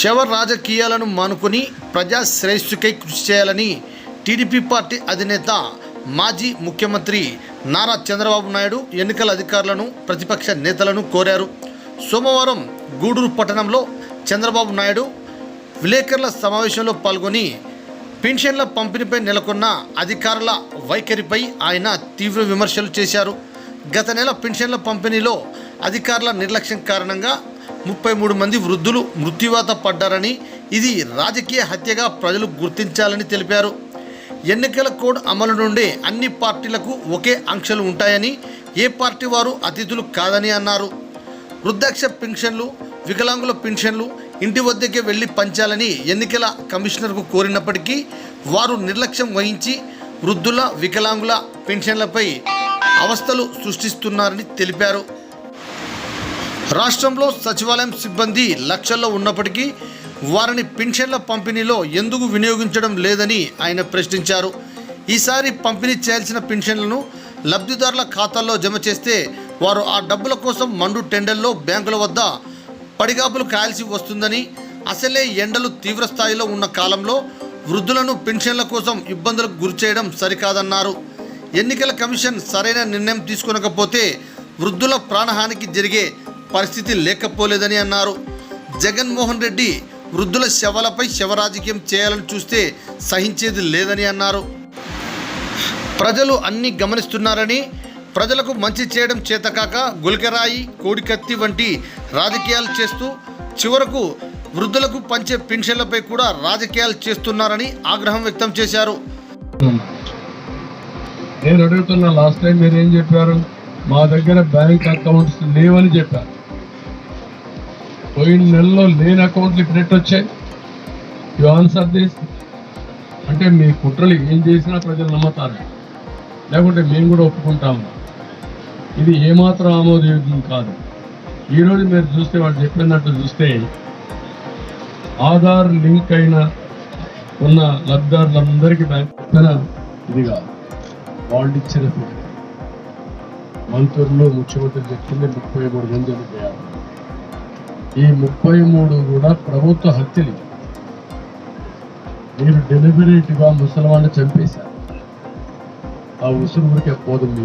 శవ రాజకీయాలను మానుకొని ప్రజాశ్రేయస్సుకై కృషి చేయాలని టీడీపీ పార్టీ అధినేత మాజీ ముఖ్యమంత్రి నారా చంద్రబాబు నాయుడు ఎన్నికల అధికారులను ప్రతిపక్ష నేతలను కోరారు. సోమవారం గూడూరు పట్టణంలో చంద్రబాబు నాయుడు విలేకరుల సమావేశంలో పాల్గొని పెన్షన్ల పంపిణీపై నెలకొన్న అధికారుల వైఖరిపై ఆయన తీవ్ర విమర్శలు చేశారు. గత నెల పెన్షన్ల పంపిణీలో అధికారుల నిర్లక్ష్యం కారణంగా ముప్పై మూడు మంది వృద్ధులు మృత్యువాత పడ్డారని ఇది రాజకీయ హత్యగా ప్రజలు గుర్తించాలని తెలిపారు. ఎన్నికల కోడ్ అమలు నుండి అన్ని పార్టీలకు ఒకే ఆంక్షలు ఉంటాయని ఏ పార్టీ వారు అతిథులు కాదని అన్నారు. వృద్ధాక్ష పెన్షన్లు వికలాంగుల పెన్షన్లు ఇంటి వద్దకే వెళ్ళి పంచాలని ఎన్నికల కమిషనర్కు కోరినప్పటికీ వారు నిర్లక్ష్యం వహించి వృద్ధుల వికలాంగుల పెన్షన్లపై అవస్థలు సృష్టిస్తున్నారని తెలిపారు. రాష్ట్రంలో సచివాలయం సిబ్బంది లక్షల్లో ఉన్నప్పటికీ వారిని పెన్షన్ల పంపిణీలో ఎందుకు వినియోగించడం లేదని ఆయన ప్రశ్నించారు. ఈసారి పంపిణీ చేయాల్సిన పెన్షన్లను లబ్ధిదారుల ఖాతాల్లో జమ చేస్తే వారు ఆ డబ్బుల కోసం మండు టెండర్లో బ్యాంకుల వద్ద పడిగాపులు కాయాల్సి వస్తుందని అసలే ఎండలు తీవ్ర స్థాయిలో ఉన్న కాలంలో వృద్ధులను పెన్షన్ల కోసం ఇబ్బందులకు గురిచేయడం సరికాదన్నారు. ఎన్నికల కమిషన్ సరైన నిర్ణయం తీసుకొనకపోతే వృద్ధుల ప్రాణహానికి జరిగే పరిస్థితి లేకపోలేదని అన్నారు. జగన్మోహన్ రెడ్డి వృద్ధుల శవాలపై శవరాజకీయం చేయాలని చూస్తే సహించేది లేదని అన్నారు. ప్రజలు అన్ని గమనిస్తున్నారని ప్రజలకు మంచి చేయడం చేతకాక గులికరాయి కోడికత్తి వంటి రాజకీయాలు చేస్తూ చివరకు వృద్ధులకు పంచే పెన్షన్లపై కూడా రాజకీయాలు చేస్తున్నారని ఆగ్రహం వ్యక్తం చేశారు. నేను అడుగుతున్నా లాస్ట్ టైం మీరు ఏం చెప్పారు? మా దగ్గర బ్యాంక్ అకౌంట్స్ లేవని చెప్పారు. పోయిన నెలలో లేని అకౌంట్లు ఇప్పుడు ఎట్టు వచ్చాయి యు ఆన్సర్ దిస్ అంటే మీ కుట్రలు ఏం చేసినా ప్రజలు నమ్ముతారు. లేకుంటే మేము కూడా ఒప్పుకుంటాము ఇది ఏమాత్రం ఆమోదయోగ్యం కాదు. ఈరోజు మీరు చూస్తే వాళ్ళు చెప్పినట్టు చూస్తే ఆధార్ లింక్ అయిన ఉన్న లబ్ధిదారులందరికీ బ్యాంక్ ఇది కాదు. వాళ్ళు ఇచ్చిన మంత్రులు ముఖ్యమంత్రి చెప్పింది ముప్పై మూడు మంది చనిపోయారు ఈ ముప్పై మూడు కూడా ప్రభుత్వ హత్యలు. మీరు డెలిబరేట్గా ముసలివాళ్ళని చంపేశారు. ఆ ఉసురు ఊరికే పోదు మీ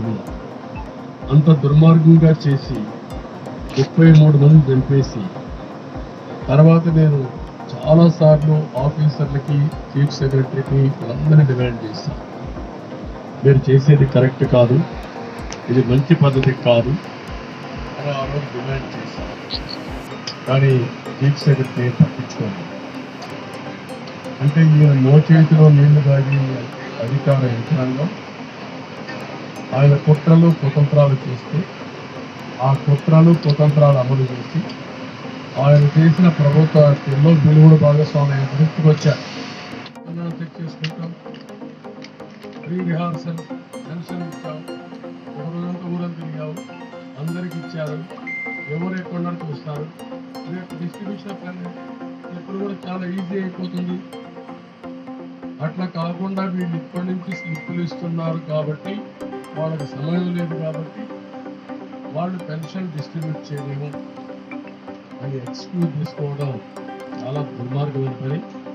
అంత దుర్మార్గంగా చేసి ముప్పై మూడు మంది చంపేసి తర్వాత నేను చాలాసార్లు ఆఫీసర్లకి చీఫ్ సెక్రటరీకి అందరినీ డిమాండ్ చేశాను మీరు చేసేది కరెక్ట్ కాదు ఇది మంచి పద్ధతి కాదు అని ఆ రోజు డిమాండ్ చేశాను కానీ చీఫ్ సెక్రటరీ పట్టించుకోండి అంటే ఈయన మోచేతిలో నీళ్ళు దాగి అధికార యంత్రాంగం ఆయన కుట్రలు కుతంత్రాలు చేస్తే ఆ కుట్రలు కుతంత్రాలు అమలు చేసి ఆయన చేసిన ప్రభుత్వ హత్యల్లో వీళ్ళు కూడా భాగస్వామ్యం గుర్తుకొచ్చారు చెక్ చేసుకుంటాం. ప్రీ రిహార్సల్ పెన్షన్ ఇచ్చాం. ఒక రోజంతా ఊరంతా తిరిగావు అందరికి ఇచ్చారు. ఎవరు ఎక్కడ చూస్తారు. డిస్ట్రిబ్యూషన్ ఆఫ్ ఇప్పుడు కూడా చాలా ఈజీ అయిపోతుంది. అట్లా కాకుండా వీళ్ళు ఇప్పటి నుంచి స్లిప్పులు ఇస్తున్నారు కాబట్టి వాళ్ళకి సమయం లేదు కాబట్టి వాళ్ళు పెన్షన్ డిస్ట్రిబ్యూట్ చేయలేము. అని ఎక్స్క్యూజ్ తీసుకోవడం చాలా దుర్మార్గమైన పని.